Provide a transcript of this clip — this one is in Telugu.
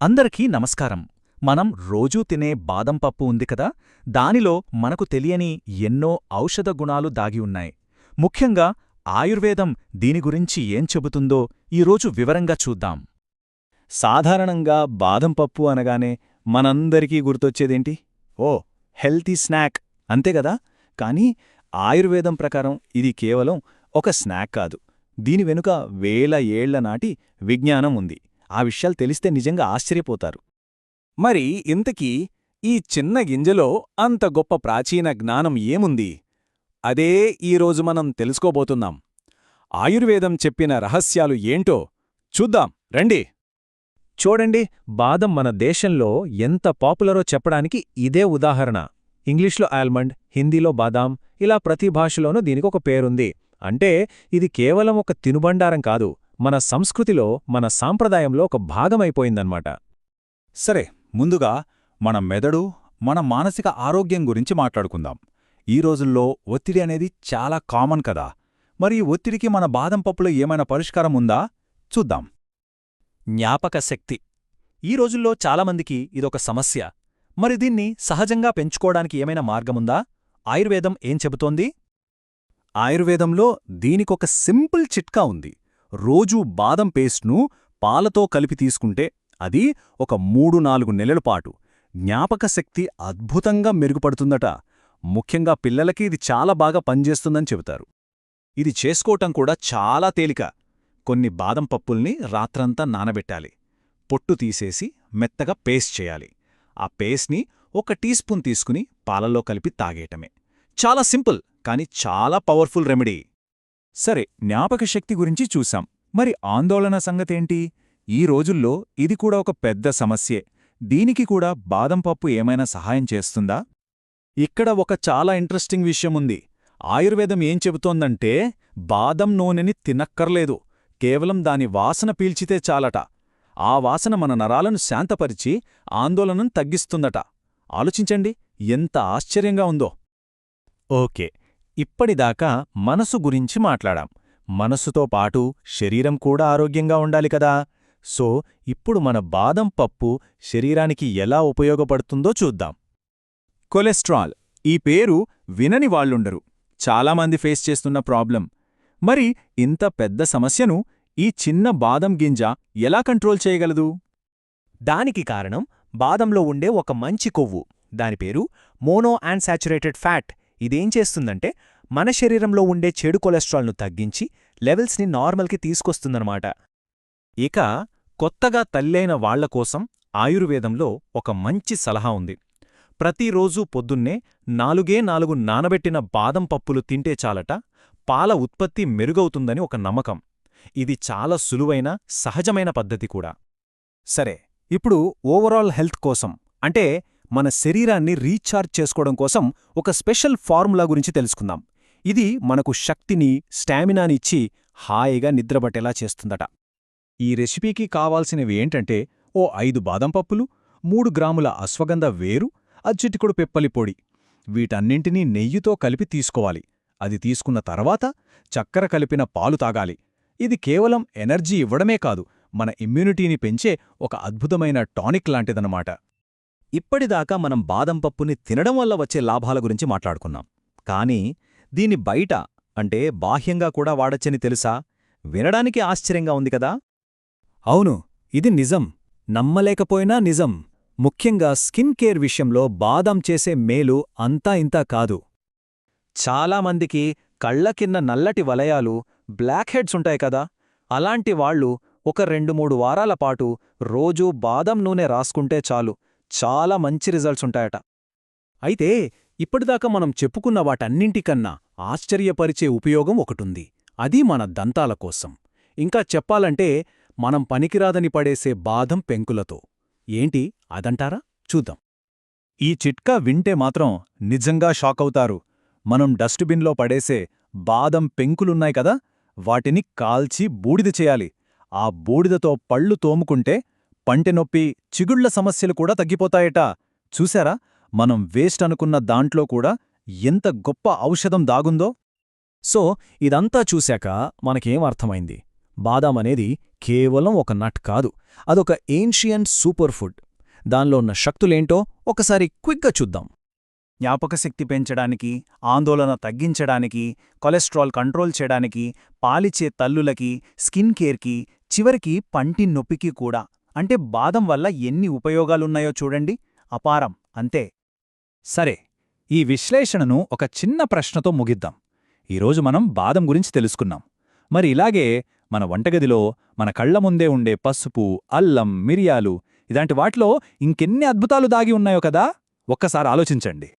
అందరికీ నమస్కారం. మనం రోజూ తినే బాదం పప్పు ఉంది కదా? దానిలో మనకు తెలియని ఎన్నో ఔషధ గుణాలు దాగి ఉన్నాయి. ముఖ్యంగా ఆయుర్వేదం దీని గురించి ఏం చెబుతుందో ఈరోజు వివరంగా చూద్దాం. సాధారణంగా బాదం పప్పు అనగానే మనందరికీ గుర్తొచ్చేదేంటి? ఓ హెల్తీ స్నాక్ అంతేగదా కానీ ఆయుర్వేదం ప్రకారం ఇది కేవలం ఒక స్నాక్ కాదు. దీని వెనుక వేల ఏళ్ళ నాటి విజ్ఞానం ఉంది. ఆ విషయాలు తెలిస్తే నిజంగా ఆశ్చర్యపోతారు. మరి ఇంతకీ ఈ చిన్న గింజలో అంత గొప్ప ప్రాచీన జ్ఞానం ఏముంది? అదే ఈరోజు మనం తెలుసుకోబోతున్నాం. ఆయుర్వేదం చెప్పిన రహస్యాలు ఏంటో చూద్దాం రండి. చూడండి బాదం మన దేశంలో ఎంత పాపులరో చెప్పడానికి ఇదే ఉదాహరణ. ఇంగ్లీష్లో ఆల్మండ్ హిందీలో బాదాం ఇలా ప్రతి భాషలోనూ దీనికొక పేరుంది. అంటే ఇది కేవలం ఒక తినుబండారం కాదు మన సంస్కృతిలో మన సాంప్రదాయంలో ఒక భాగమైపోయిందన్నమాట. సరే ముందుగా మన మెదడు మన మానసిక ఆరోగ్యం గురించి మాట్లాడుకుందాం. ఈ రోజుల్లో ఒత్తిడి అనేది చాలా కామన్ కదా. మరి ఈ ఒత్తిడికి మన బాదం పప్పులో ఏమైనా పరిష్కారం ఉందా? చూద్దాం. జ్ఞాపక శక్తి. ఈ రోజుల్లో చాలామందికి ఇదొక సమస్య. మరి దీన్ని సహజంగా పెంచుకోవడానికి ఏమైనా మార్గముందా? ఆయుర్వేదం ఏం చెబుతోంది? ఆయుర్వేదంలో దీనికొక సింపుల్ చిట్కా ఉంది. రోజూ బాదం పేస్ట్ను పాలతో కలిపి తీసుకుంటే అది ఒక మూడు నాలుగు నెలల పాటు జ్ఞాపకశక్తి అద్భుతంగా మెరుగుపడుతుందట. ముఖ్యంగా పిల్లలకి ఇది చాలా బాగా పనిచేస్తుందని చెబుతారు. ఇది చేసుకోవటం కూడా చాలా తేలిక. కొన్ని బాదం పప్పుల్ని రాత్రంతా నానబెట్టాలి. పొట్టు తీసేసి మెత్తగా పేస్ట్ చేయాలి. ఆ పేస్ట్ని ఒక టీ స్పూన్ తీసుకుని పాలల్లో కలిపి తాగేయటమే. చాలా సింపుల్ కానీ చాలా పవర్ఫుల్ రెమెడీ. సరే జ్ఞాపకశక్తి గురించి చూశాం. మరి ఆందోళన సంగతేంటి? ఈ రోజుల్లో ఇది కూడా ఒక పెద్ద సమస్యే. దీనికి కూడా బాదం పప్పు ఏమైనా సహాయం చేస్తుందా? ఇక్కడ ఒక చాలా ఇంట్రెస్టింగ్ విషయముంది ఆయుర్వేదం ఏం చెబుతోందంటే బాదం నూనెని తినక్కర్లేదు. కేవలం దాని వాసన పీల్చితే చాలట. ఆ వాసన మన నరాలను శాంతపరిచి ఆందోళనను తగ్గిస్తుందట. ఆలోచించండి ఎంత ఆశ్చర్యంగా ఉందో. ఓకే. ఇప్పటిదాకా మనసు గురించి మాట్లాడాం. మనసుతో పాటు శరీరం కూడా ఆరోగ్యంగా ఉండాలి కదా. సో ఇప్పుడు మన బాదం పప్పు శరీరానికి ఎలా ఉపయోగపడుతుందో చూద్దాం. కొలెస్ట్రాల్ ఈ పేరు వినని వాళ్ళుండరు. చాలామంది ఫేస్ చేస్తున్న ప్రాబ్లం. మరి ఇంత పెద్ద సమస్యను ఈ చిన్న బాదం గింజ ఎలా కంట్రోల్ చేయగలదు? దానికి కారణం బాదంలో ఉండే ఒక మంచి కొవ్వు. దాని పేరు మోనో అన్సాచురేటెడ్ ఫ్యాట్. ఇదేం చేస్తుందంటే మన శరీరంలో ఉండే చెడు కొలెస్ట్రాల్ను తగ్గించి లెవెల్స్ని నార్మల్కి తీసుకొస్తుందన్నమాట. ఇక కొత్తగా తల్లైన వాళ్ళ కోసం ఆయుర్వేదంలో ఒక మంచి సలహా ఉంది. ప్రతిరోజూ పొద్దున్నే నాలుగే నాలుగు నానబెట్టిన బాదం పప్పులు తింటే చాలట పాల ఉత్పత్తి మెరుగవుతుందని ఒక నమ్మకం. ఇది చాలా సులువైన సహజమైన పద్ధతి కూడా. సరే ఇప్పుడు ఓవరాల్ హెల్త్ కోసం అంటే మన శరీరాన్ని రీఛార్జ్ చేసుకోవడం కోసం ఒక స్పెషల్ ఫార్ములా గురించి తెలుసుకుందాం. ఇది మనకు శక్తిని స్టామినాని ఇచ్చి హాయిగా నిద్రపట్టేలా చేస్తుందట. ఈ రెసిపీకి కావాల్సినవి ఏంటంటే ఓ ఐదు బాదం పప్పులు మూడు గ్రాముల అశ్వగంధ వేరు అజ్జిటికుడు పెప్పలి పొడి. వీటన్నింటినీ నెయ్యితో కలిపి తీసుకోవాలి. అది తీసుకున్న తర్వాత చక్కెర కలిపిన పాలు తాగాలి. ఇది కేవలం ఎనర్జీ ఇవ్వడమే కాదు మన ఇమ్యూనిటీని పెంచే ఒక అద్భుతమైన టానిక్ లాంటిదనమాట ఇప్పటిదాకా మనం బాదం పప్పుని తినడం వల్ల వచ్చే లాభాల గురించి మాట్లాడుకున్నాం. కానీ దీని బయట అంటే బాహ్యంగా కూడా వాడచ్చని తెలుసా? వినడానికి ఆశ్చర్యంగా ఉంది కదా? అవును ఇది నిజం. నమ్మలేకపోయినా నిజం. ముఖ్యంగా స్కిన్ కేర్ విషయంలో బాదం చేసే మేలు అంతా ఇంతా కాదు. చాలామందికి కళ్ళ కింద నల్లటి వలయాలు బ్లాక్ హెడ్స్ ఉంటాయి కదా? అలాంటి వాళ్ళు ఒక రెండు మూడు వారాల పాటు రోజూ బాదం నూనె రాసుకుంటే చాలు. చాలా మంచి రిజల్ట్స్ ఉంటాయట. అయితే ఇప్పటిదాకా మనం చెప్పుకున్న వాటన్నింటికన్నా ఆశ్చర్యపరిచే ఉపయోగం ఒకటుంది. అది మన దంతాల కోసం. ఇంకా చెప్పాలంటే మనం పనికిరాదని పడేసే బాదం పెంకులతో. ఏంటి? అదంటారా? చూద్దాం. ఈ చిట్కా వింటే మాత్రం నిజంగా షాకవుతారు మనం డస్ట్బిన్లో పడేసే బాదం పెంకులున్నాయి కదా వాటిని కాల్చి బూడిద చేయాలి. ఆ బూడిదతో పళ్ళు తోముకుంటే పంటెనొప్పి చిగుళ్ళ సమస్యలు కూడా తగ్గిపోతాయట. చూశారా? మనం వేస్ట్ అనుకున్న దాంట్లో కూడా ఎంత గొప్ప ఔషధం దాగుందో? సో ఇదంతా చూశాక మనకేం అర్థమైంది? బాదాం అనేది కేవలం ఒక నట్ కాదు. అదొక ఏన్షియంట్ సూపర్ ఫుడ్. దానిలో ఉన్న శక్తులేంటో ఒకసారి క్విక్గా చూద్దాం. జ్ఞాపకశక్తి పెంచడానికి ఆందోళన తగ్గించడానికి కొలెస్ట్రాల్ కంట్రోల్ చేయడానికి పాలిచ్చే తల్లులకి స్కిన్ కేర్కి చివరికి పంటి నొప్పికి కూడా. అంటే బాదం వల్ల ఎన్ని ఉపయోగాలున్నాయో చూడండి. అపారం. అంతే. సరే ఈ విశ్లేషణను ఒక చిన్న ప్రశ్నతో ముగిద్దాం. ఈరోజు మనం బాదం గురించి తెలుసుకున్నాం. మరి ఇలాగే మన వంటగదిలో మన కళ్ళ ముందే ఉండే పసుపు అల్లం మిరియాలు ఇలాంటి వాటిలో ఇంకెన్ని అద్భుతాలు దాగి ఉన్నాయో కదా? ఒక్కసారి ఆలోచించండి.